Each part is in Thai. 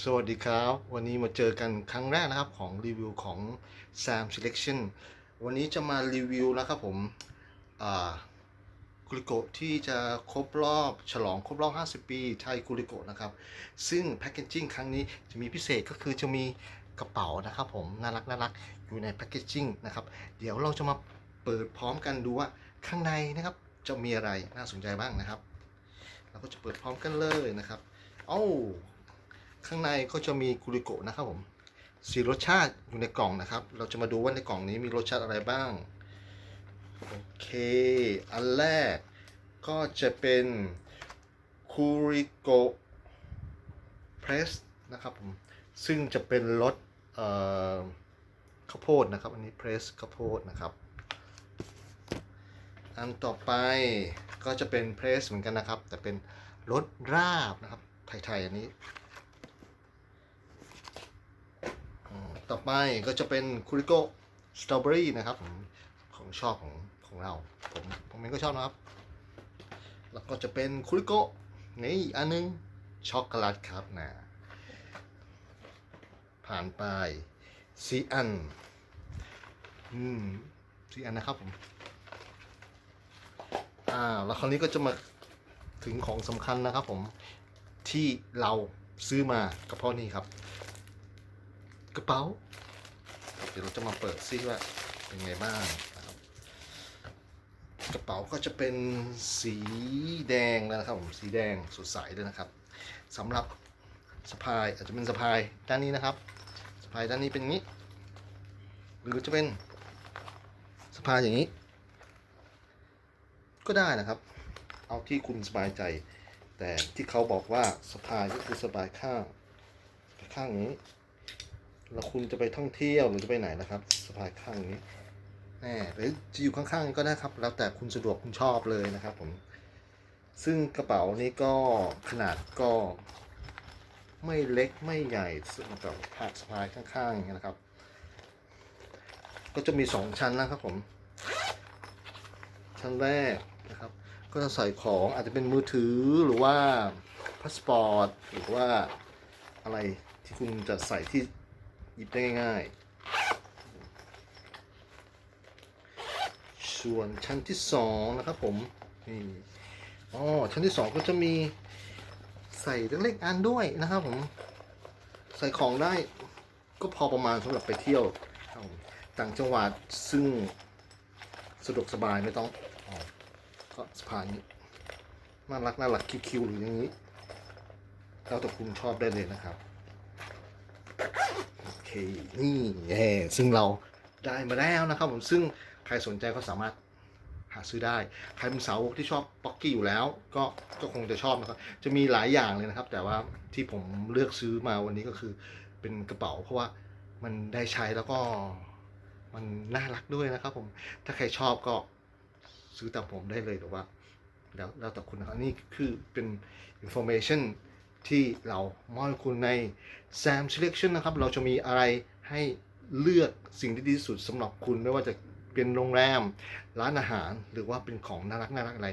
สวัสดีครับ วันนี้มาเจอกันครั้งแรกนะครับของรีวิวของ Sam Selection วันนี้จะมารีวิวนะครับผมอ่ากุลิโกะที่จะครบรอบฉลองครบรอบ 50 ปีไทยกุลิโกะนะครับ ซึ่งแพคเกจจิ้งครั้งนี้จะมีพิเศษก็คือจะมีกระเป๋านะครับผม น่ารักน่ารักอยู่ในแพคเกจจิ้งนะครับ เดี๋ยวเราจะมาเปิดพร้อมกันดูว่าข้างในนะครับจะมีอะไรน่าสนใจบ้างนะครับ เราก็จะเปิดพร้อมกันเลยนะครับ เอ้า ข้างในก็จะมีกุริโกะนะครับผมสีรสชาติอยู่ในกล่องนะครับ เราจะมาดูว่าในกล่องนี้มีรสชาติอะไรบ้าง โอเค อันแรกก็จะเป็นคูริโกะเพรสนะครับผม ซึ่งจะเป็นรสข้าวโพดนะครับ อันนี้เพรสข้าวโพดนะครับ อันต่อไปก็จะเป็นเพรสเหมือนกันนะครับ แต่เป็นรสราบนะครับ ไทยๆอันนี้ อืม ต่อไปก็จะเป็นคูริโกสตรอเบอรี่นะครับผมของชอบของของเรา ผมผมเองก็ชอบนะครับ แล้วก็จะเป็นคูริโกนี่อีกอันนึงช็อกโกแลตครับนะผ่านไปสีอันอืมสีอันนะครับผมอ่าแล้วคราวนี้ก็จะมาถึงของสำคัญนะครับผมที่เราซื้อมากับพ่อนี่ครับ กระเป๋า เดี๋ยวเราจะมาเปิดซิว่าเป็นไงบ้างนะครับ กระเป๋าก็จะเป็นสีแดงนะครับผมสีแดงสดใสเลยนะครับสำหรับสะพายอาจจะเป็นสะพายด้านนี้นะครับสะพายด้านนี้เป็นอย่างนี้ หรือจะเป็นสะพายอย่างนี้ ก็ได้นะครับ เอาที่คุณสบายใจ แต่ที่เขาบอกว่าสะพายก็คือสบายข้างข้างนี้ แล้วคุณจะไปท่องเที่ยวหรือจะไปไหนนะครับสะพายข้างนี้แหมหรือจะอยู่ข้างๆก็ได้ครับ แล้วแต่คุณสะดวกคุณชอบเลยนะครับผมซึ่งกระเป๋านี้ก็ขนาดก็ ไม่เล็กไม่ใหญ่สำหรับผาสะพายข้างๆอย่างนี้นะครับ ก็จะมีสองชั้นนะครับผม ชั้นแรกนะครับ ก็จะใส่ของอาจจะเป็นมือถือหรือว่าพาสปอร์ตหรือว่าอะไรที่คุณจะใส่ที่ หยิบได้ง่ายๆ ส่วนชั้นที่สองนะครับผม นี่อ๋อชั้นที่สองก็จะมีใส่เล็กๆอันด้วยนะครับผม ใส่ของได้ก็พอประมาณสำหรับไปเที่ยว ต่างจังหวัดซึ่งสะดวกสบายไม่ต้องออกก็สะพานนี้น่ารักน่ารักคิวๆหรืออย่างนี้แล้วแต่คุณชอบได้เลยนะครับ เคนี่แย่ซึ่งเราได้มาแล้วนะครับผมซึ่งใครสนใจก็สามารถหาซื้อได้ ใครเป็นสาวกที่ชอบป๊อกกี้อยู่แล้ว ก็ก็คงจะชอบนะครับ จะมีหลายอย่างเลยนะครับ แต่ว่าที่ผมเลือกซื้อมาวันนี้ก็คือเป็นกระเป๋า เพราะว่ามันได้ใช้แล้วก็มันน่ารักด้วยนะครับ ผม ถ้าใครชอบก็ซื้อตามผมได้เลยหรือว่าแล้วแล้วแต่คุณนะครับนี่คือเป็น information ที่เรามอบให้คุณใน Sam Selection นะครับ เราจะมีอะไรให้เลือกสิ่งที่ดีที่สุดสำหรับคุณไม่ว่าจะเป็นโรงแรม ร้านอาหารหรือว่าเป็นของน่ารักน่ารักอะไร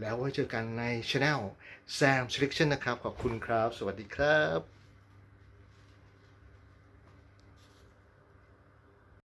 แล้วไว้เจอกันใน Channel Sam Selection นะครับ ขอบคุณครับ สวัสดีครับ